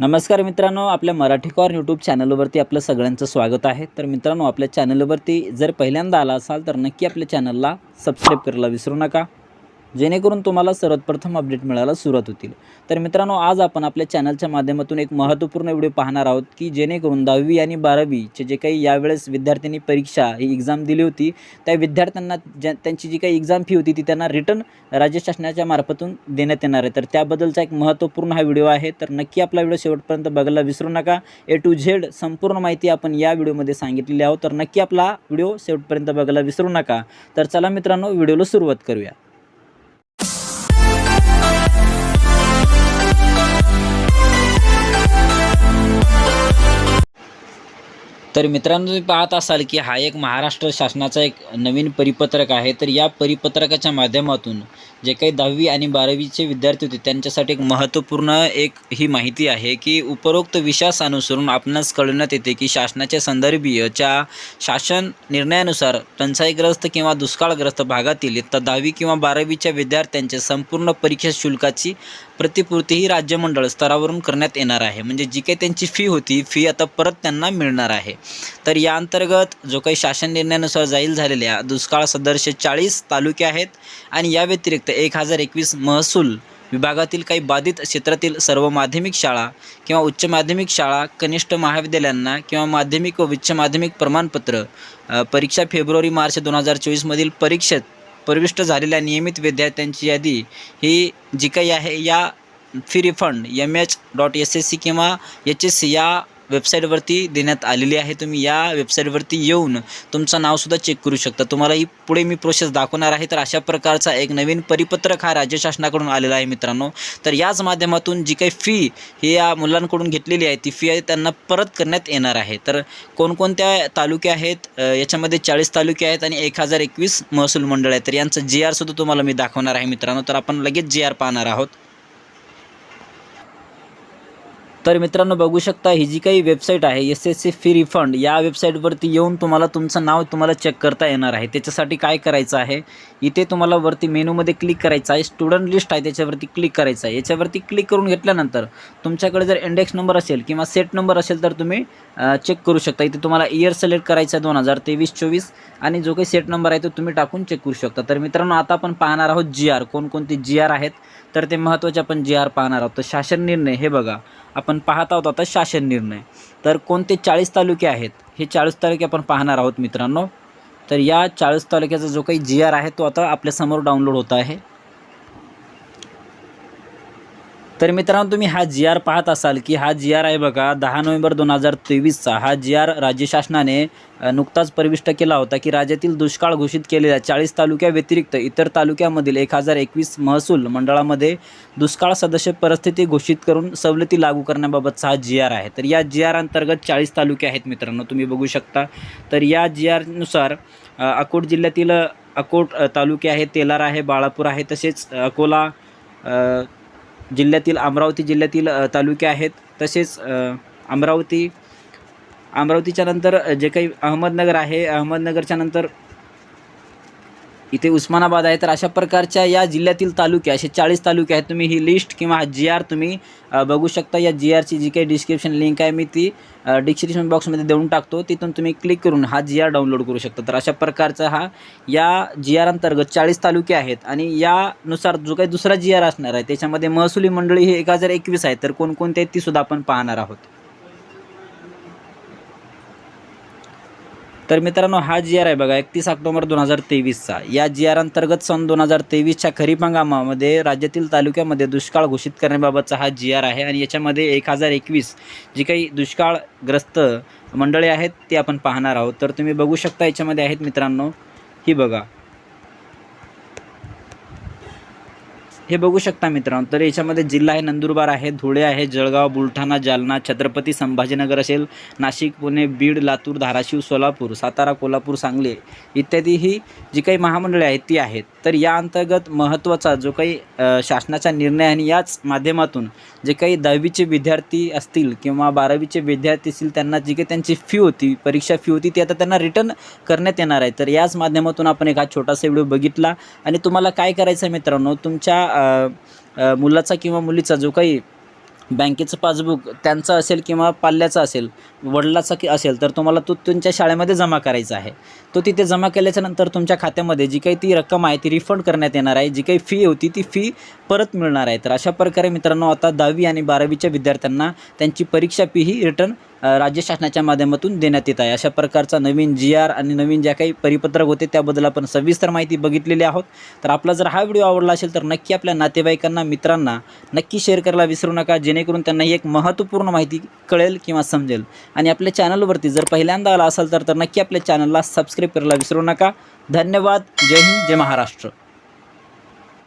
नमस्कार मित्रांनो आपल्या मराठी कॉर यूट्यूब चॅनलवरती आपलं सगळ्यांचं स्वागत आहे. तर मित्रांनो आपल्या चॅनलवरती जर पहिल्यांदा आला असाल तर नक्की आपल्या चॅनलला सबस्क्राईब करायला विसरू नका. जेणेकरून तुम्हाला सर्वप्रथम अपडेट मिळायला सुरुवात होतील. तर मित्रांनो आज आपण आपल्या चॅनलच्या माध्यमातून एक महत्त्वपूर्ण व्हिडिओ पाहणार आहोत की जेणेकरून दहावी आणि बारावीचे जे काही यावेळेस विद्यार्थ्यांनी परीक्षा ही एक्झाम दिली होती त्या विद्यार्थ्यांना ज्या त्यांची जी काही एक्झाम फी होती ती त्यांना रिटर्न राज्य शासनाच्या मार्फतून देण्यात येणार आहे. तर त्याबद्दलचा एक महत्त्वपूर्ण हा व्हिडिओ आहे. तर नक्की आपला व्हिडिओ शेवटपर्यंत बघायला विसरू नका. ए टू झेड संपूर्ण माहिती आपण या व्हिडिओमध्ये सांगितलेली आहोत. तर नक्की आपला व्हिडिओ शेवटपर्यंत बघायला विसरू नका. तर चला मित्रांनो व्हिडिओला सुरुवात करूया. तर मित्रांनो तुम्ही पाहत असाल की हा एक महाराष्ट्र शासनाचा एक नवीन परिपत्रक आहे. तर या परिपत्रकाच्या माध्यमातून जे काही दहावी आणि बारावीचे विद्यार्थी होते त्यांच्यासाठी एक महत्त्वपूर्ण एक ही माहिती आहे की उपरोक्त विषयास अनुसरून आपणास कळवण्यात येते की शासनाच्या संदर्भीयच्या शासन निर्णयानुसार टंचाईग्रस्त किंवा दुष्काळग्रस्त भागातील इयत्ता दहावी किंवा बारावीच्या विद्यार्थ्यांचे संपूर्ण परीक्षा शुल्काची प्रतिपूर्तीही राज्यमंडळ स्तरावरून करण्यात येणार आहे. म्हणजे जी काही त्यांची फी होती फी आता परत त्यांना मिळणार आहे. तर या अंतर्गत जो काही शासन निर्णयानुसार जाहीर झालेल्या दुष्काळ सदर्श चाळीस तालुके आहेत आणि या व्यतिरिक्त एक हजार एकवीस महसूल विभागातील काही बाधित क्षेत्रातील सर्व माध्यमिक शाळा किंवा उच्च माध्यमिक शाळा कनिष्ठ महाविद्यालयांना किंवा माध्यमिक व उच्च माध्यमिक प्रमाणपत्र परीक्षा फेब्रुवारी मार्च दोन हजार चोवीसमधील परीक्षेत प्रविष्ट झालेल्या नियमित विद्यार्थ्यांची यादी ही जी काही आहे या fee refund M H dot S S C किंवा एच एस सी या वेबसाईटवरती देण्यात आलेली आहे. तुम्ही या वेबसाईटवरती येऊन तुमचं नावसुद्धा चेक करू शकता. तुम्हाला ही पुढे मी प्रोसेस दाखवणार आहे. तर अशा प्रकारचा एक नवीन परिपत्रक हा राज्य शासनाकडून आलेला आहे मित्रांनो. तर याच माध्यमातून जी काही फी ही या मुलांकडून घेतलेली आहे ती फी आहे त्यांना परत करण्यात येणार आहे. तर कोणकोणत्या तालुके आहेत? याच्यामध्ये चाळीस तालुके आहेत आणि एक हजार एकवीस महसूल मंडळ आहे तर यांचं जी आरसुद्धा तुम्हाला मी दाखवणार आहे मित्रांनो. तर आपण लगेच जी आर पाहणार आहोत. तर मित्रांनो बघू शकता ही जी काही वेबसाईट आहे S S C fee refund या वेबसाईटवरती येऊन तुम्हाला तुमचं नाव तुम्हाला चेक करता येणार आहे. त्याच्यासाठी काय करायचं आहे? इथे तुम्हाला वरती मेनूमध्ये क्लिक करायचं आहे. स्टुडंट लिस्ट आहे त्याच्यावरती क्लिक करायचं आहे. याच्यावरती क्लिक करून घेतल्यानंतर तुमच्याकडे जर इंडेक्स नंबर असेल किंवा सेट नंबर असेल तर तुम्ही चेक करू शकता. इथे तुम्हाला इयर सिलेक्ट करायचं आहे दोन हजार तेवीस चोवीस आणि जो काही सेट नंबर आहे तो तुम्ही टाकून चेक करू शकता. तर मित्रांनो आता आपण पाहणार आहोत जी आर कोणकोणते जी आर आहेत? तर ते महत्त्वाचे आपण जी आर पाहणार आहोत. तर शासन निर्णय हे बघा. आपण पाहत आहोत आता शासन निर्णय. तर कोणते चाळीस तालुके आहेत? हे चाळीस तालुके आपण पाहणार आहोत मित्रांनो. तर या चाळीस तालुक्याचा जो काही जी आर आहे तो आता आपल्यासमोर डाउनलोड होत आहे. तर मित्रांनो तुम्ही हा जी आर पाहत असाल की हा जी आर आहे बघा दहा नोव्हेंबर दोन हजार तेवीसचा हा जी आर राज्य शासनाने नुकताच प्रविष्ट केला होता की राज्यातील दुष्काळ घोषित केलेल्या चाळीस तालुक्या व्यतिरिक्त इतर तालुक्यामधील एक हजार एकवीस महसूल मंडळामध्ये दुष्काळ सदस्य परिस्थिती घोषित करून सवलती लागू करण्याबाबतचा हा जी आर आहे. तर या जी आर अंतर्गत चाळीस तालुके आहेत मित्रांनो तुम्ही बघू शकता. तर या जी आरनुसार अकोट जिल्ह्यातील अकोट तालुके आहेत तेलारा आहे बाळापूर आहे तसेच अकोला जिल्ह्यातील अमरावती जिल्ह्यातील तालुके आहेत. तसेच अमरावती अमरावतीच्या नंतर जे काही अहमदनगर आहे अहमदनगरच्या नंतर इथे उस्मानाबाद आहे. तर अशा प्रकारच्या या जिल्ह्यातील तालुके असे चाळीस तालुके आहेत. तुम्ही ही लिस्ट किंवा हा जी आर तुम्ही बघू शकता. या जी आरची जी काही डिस्क्रिप्शन लिंक आहे मी ती डिस्क्रिप्शन बॉक्समध्ये देऊन टाकतो. तिथून तुम्ही क्लिक करून हा जी आर डाउनलोड करू शकता. तर अशा प्रकारचा हा या जी आर अंतर्गत चाळीस तालुके आहेत. आणि यानुसार जो काही दुसरा जी आर असणार आहे त्याच्यामध्ये महसुली मंडळी हे एक हजार एकवीस आहे तर कोणकोणते आहेत ती सुद्धा आपण पाहणार आहोत. तर मित्रांनो हा जी आर आहे बघा एकतीस ऑक्टोबर दोन हजार तेवीसचा. या जी आर अंतर्गत सन दोन हजार तेवीसच्या खरीप हंगामामध्ये राज्यातील तालुक्यामध्ये दुष्काळ घोषित करण्याबाबतचा हा जी आर आहे आणि याच्यामध्ये एक हजार एकवीस जी काही दुष्काळग्रस्त मंडळे आहेत ती आपण पाहणार आहोत. तर तुम्ही बघू शकता याच्यामध्ये आहेत मित्रांनो ही बघा. हे बघू शकता मित्रांनो तर याच्यामध्ये जिल्हा आहे नंदुरबार आहे धुळे आहे जळगाव बुलढाणा जालना छत्रपती संभाजीनगर असेल नाशिक पुणे बीड लातूर धाराशिव सोलापूर सातारा कोल्हापूर सांगली इत्यादी ही जी काही महामंडळे आहेत ती आहेत. तर या अंतर्गत महत्त्वाचा जो काही शासनाचा निर्णय आणि याच माध्यमातून जे काही दहावीचे विद्यार्थी असतील किंवा बारावीचे विद्यार्थी असतील त्यांना जी काही त्यांची फी होती परीक्षा फी होती ती आता त्यांना रिटर्न करण्यात येणार आहे. तर याच माध्यमातून आपण एक हा छोटासा व्हिडिओ बघितला. आणि तुम्हाला काय करायचं आहे मित्रांनो तुमच्या मुलाचा किंवा मुलीचा जो काही बँकेचं पासबुक त्यांचं असेल किंवा पाल्याचं असेल वडिलाचा की असेल तर तुम्हाला तो तुमच्या शाळेमध्ये जमा करायचा आहे. तो तिथे जमा केल्याच्यानंतर तुमच्या खात्यामध्ये जी काही ती रक्कम आहे ती रिफंड करण्यात येणार आहे. जी काही फी होती ती फी परत मिळणार आहे. तर अशा प्रकारे मित्रांनो आता दहावी आणि बारावीच्या विद्यार्थ्यांना त्यांची परीक्षा फी ही रिटर्न राज्य शासनाच्या माध्यमातून देण्यात येत आहे. अशा प्रकारचा नवीन जी आर आणि नवीन ज्या काही परिपत्रक होते त्याबद्दल आपण सविस्तर माहिती बघितलेली आहोत. तर आपला जर हा व्हिडिओ आवडला असेल तर नक्की आपल्या नातेवाईकांना मित्रांना नक्की शेअर करायला विसरू नका. जेणेकरून त्यांना ही एक महत्त्वपूर्ण माहिती कळेल किंवा समजेल. आणि आपल्या चॅनलवरती जर पहिल्यांदा आला असाल तर तर नक्की आपल्या चॅनलला सबस्क्राईब करायला विसरू नका. धन्यवाद. जय हिंद. जय महाराष्ट्र.